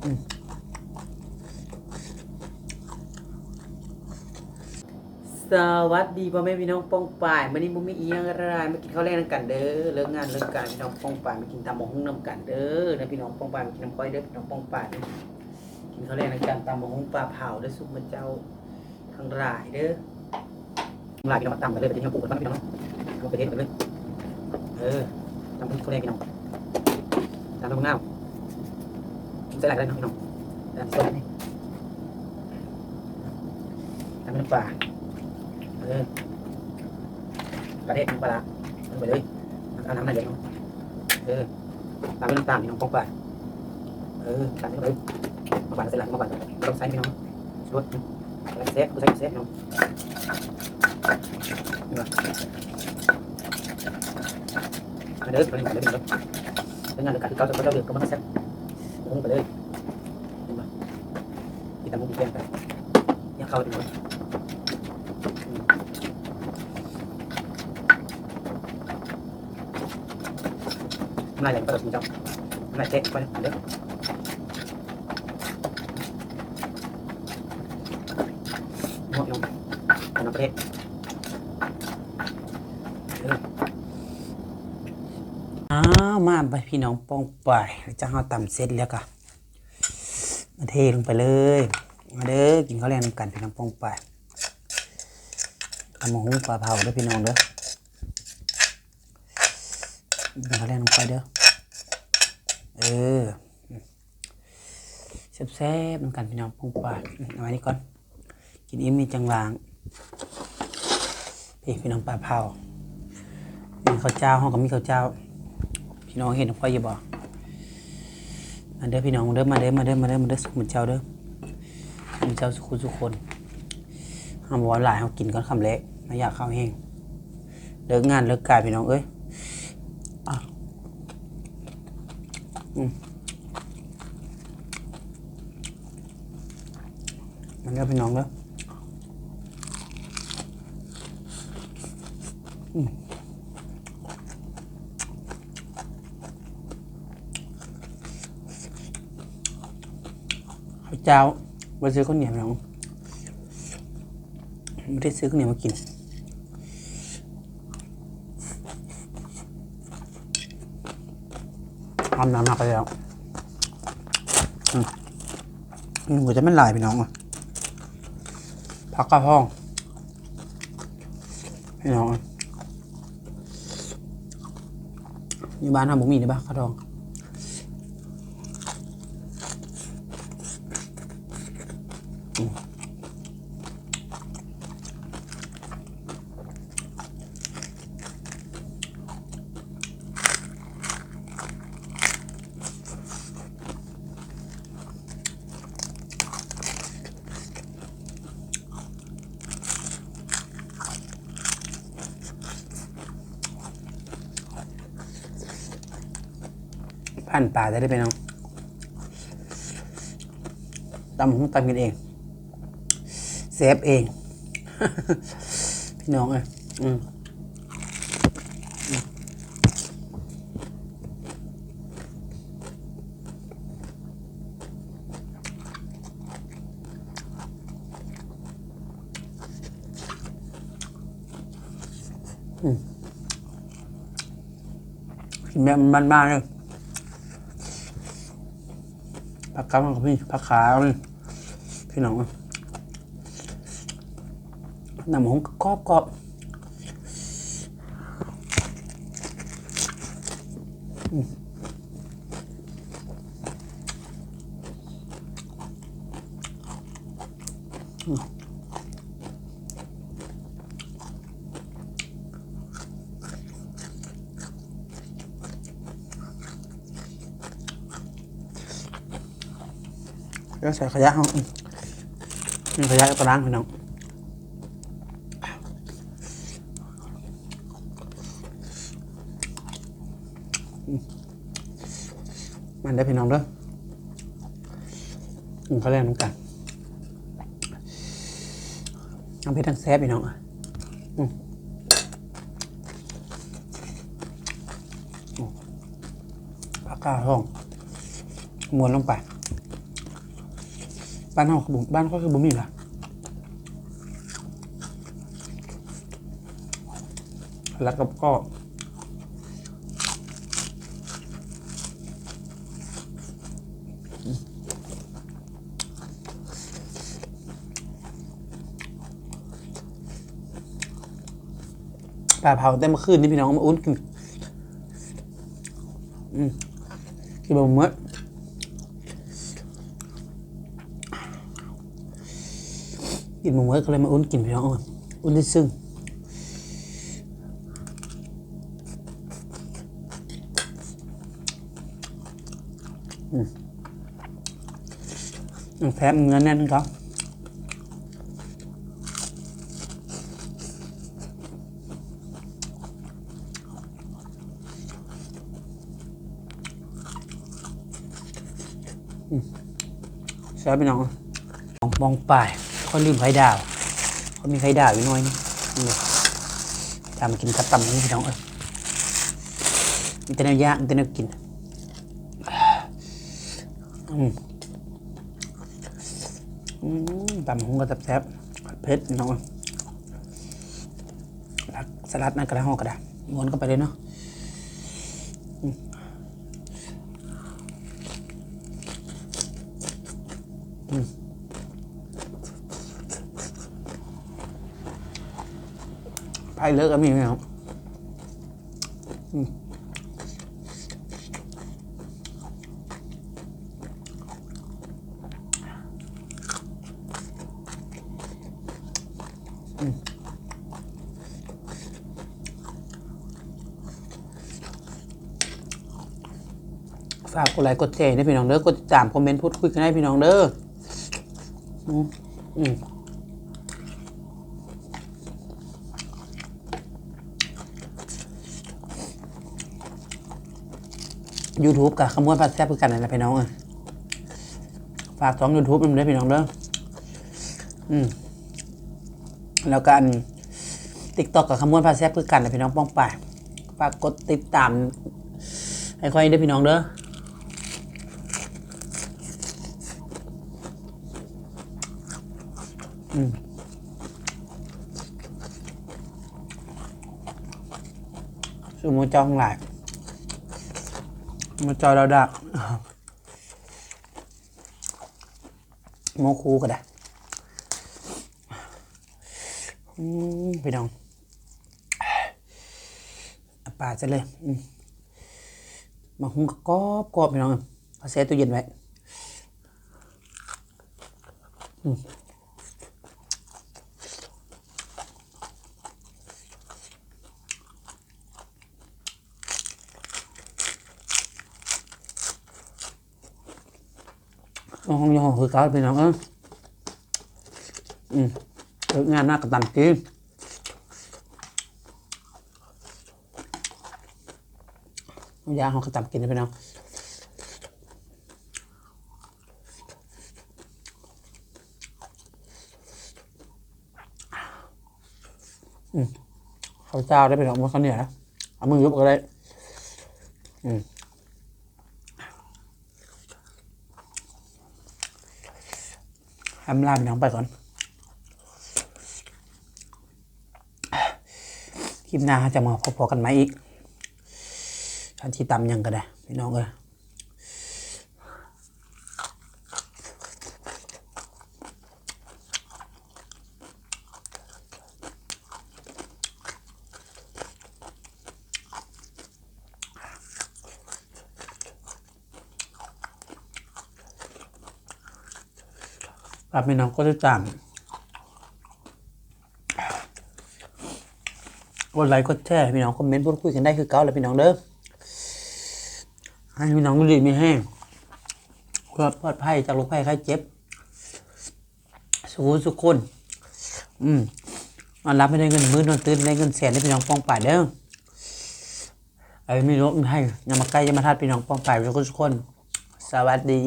สวัสดีพ่อแม่พี่น้องป้องป่ายวันนี้บุ้มมีอียังอะไรมากินข้าวแรงนำกันเด้อเลิกงานเลิกการพี่น้องป้องป่ายมากินตำหมกหุ้งน้ำกันเด้อนะพี่น้องป้องป่ายมากินน้ำก้อยเด้อพี่น้องป้องป่ายกินข้าวแรงนำกันตำหมกหุ้งปลาเผาเด้อซุปมะเจ้าทั้งหลายเด้อทั้งหลายพี่น้องมาตำกันเลยไปที่น้ำปูกันบ้างพี่น้องเอาไปเทสกันเลยเออตำข้าวแรงพี่น้องตำน้ำน้ำหลายก็ได้เนาะพี่น้องตำตระเทำปลาร้าลงไปเลยเอาน้ำหน่อยเดียวเนาะเออตามไปน้ำตาลพี่น้องปองไปเออตามไปเลยมาปั่นเสร็จแล้วมาปั่นต้องใส่พี่น้องรสเซฟกูใส่เซฟพี่น้องนี่วะม กินตามมุกแกงไปเนี่ยเข้าดีกว่าทำลายแหล่งประสบการณ์ทำลายเจ๊ไปเด้อหมดลงอันนั้นประเทศอ้าวมาไปพี่น้องป้องไปจะเอาต่ำเสร็จแล้วก็มาเทลงไปเลย มาเด้อกินข้าวแรงนำกันพี่น้องป้องไปทำหมูปลาเผาด้อพี่น้องเด้อกินข้าวแรงลงไปเด้อเออแซ่บๆเหมือนกันพี่น้องปงปลาเอาไว้นี่ก่อนกินอิ่มมีจังหวางพี่พี่น้องปลาเผามีข้าวเจ้าห้องกับมีข้าวเจ้า พี่น้องเห็นไฟอยู่บ่มาเด้อพี่น้องเด้อมาเด้อมาเด้อมาเด้อมาเด้อสุขเหมือนเจ้าเด้อ เหมือนเจ้าสุขุสุขคนห้ามบอกว่าหลายเขากินก้อนคำเละไม่อยากเข้าวแห้งเลิกงานเลิกการพี่น้องเอ้ยมันก็พี่น้องเด้ออืมข้าวเจ้า ไปซื้อข้าวเหนียวน้องไม่ได้ซื้อข้าวเหนียวมากินทำน้ำหนักไปแล้วหัวจะไม่ลายพี่น้องอะพักกระห้องพี่น้องอะอยู่บ้านทำบุมีได้ปะข้าวทองอืม พันป่าจะได้ไปน้องตำของตำกินเอง เซฟเอง พี่น้องอ้ยอืมอืมกินแบบมันบ้านๆเลยผักกาดกับพี่ผักขาวพี่น้อง อะน้ำหงกรอบกรอบแล้วใส่ขยะเอาอืมนี่ขยะก็ล้างพี่น้อง มันได้พี่น้องเด้ออืมเขาเรียกน้ำกันน้ำเพชรทั้งแซ่บพี่น้องอะอืมโอ้ปากกาห้องมวนลงไป บ้านเขาคือบุบ้านเขาคือบุมีล่ะแล้วก็ ปลาเผาเต็มเมื่อคืนนี่พี่น้องมาอุ้นกินกินบะหมี่กินหมูเว้ยก็เลยมาอุ่นกินพี่น้องอาอุ่นได้ซึ่งอืมยังแพ้เนื้อแน่นครับ แซ่บพี่น้องมองมองป่ายเขาลืมไข่ดาวเขามีไข่ดาวอยู่น้อยนึงนี่ทำกินกับตำนี่พี่น้องเอ้ยมันจะแนวย่างมันจะแนวกินอืมตำหงก็แซ่บเผ็ดน้องสลัดนั่นกระห้องกระดาม้วนเข้าไปเลยเนาะ ไพ่เลิกก็มีไหมครับอืมอืมฝากกดไลค์กดแชร์ให้พี่น้องเด้อกดติดตามคอมเมนต์พูดคุยกันให้พี่น้องเด้อ อืมอืม YouTube กับขมวดพัดแซ่บคือกันนั่นแหละพี่น้องเอ้ยฝากสองยูทูบมันด้วยพี่น้องเด้ออืมแล้วกันติ๊กต็อกกับขมวดพัดแซ่บคือกันนะพี่น้องป้องป่าฝากกดติดตามให้ค่อยด้วยพี่น้องเด้ออืม สูมูจองหลายมาจอยเราดักโมคูก็ได้พี่น้องเอาปาดซะเลยมมาหุงกรอบกรอบพี่น้องเอาเซตตู้เย็นไว้อืมเอา ห้องยองคือเก้าพี่น้องเอออืมเลิกงานหน้ากระตันกินยาห้องกระตันกินนะพี่น้องอืมข้าวเจ้าได้พี่น้องมันข้าวเหนียวนะเอามือยุบก็ได้ อืม อำลาพี่น้องไปก่อนคลิปหน้าจะมาพบกันไหมอีกท่านที่ตำยังก็ได้พี่น้องเอ้ย ฝากพี่น้องก็ติดตามกดไลค์กดแชร์พี่น้องคอมเมนต์พูดคุยกันได้คือเก่าเลยพี่น้องเด้อให้พี่น้องดีมีแห้งปลอปลอดภัยจากโรคภัยไข้เจ็บสู้สุขคนอืมนอนรับไม่ได้เงินมือนอนตื่นได้เงินแสนได้พี่น้องป้องป่ายเด้อไอ้มีโรคให้ยามาใกล้ยามาทัดพี่น้องป้องป่ายทุกคนทุกคนสวัสดี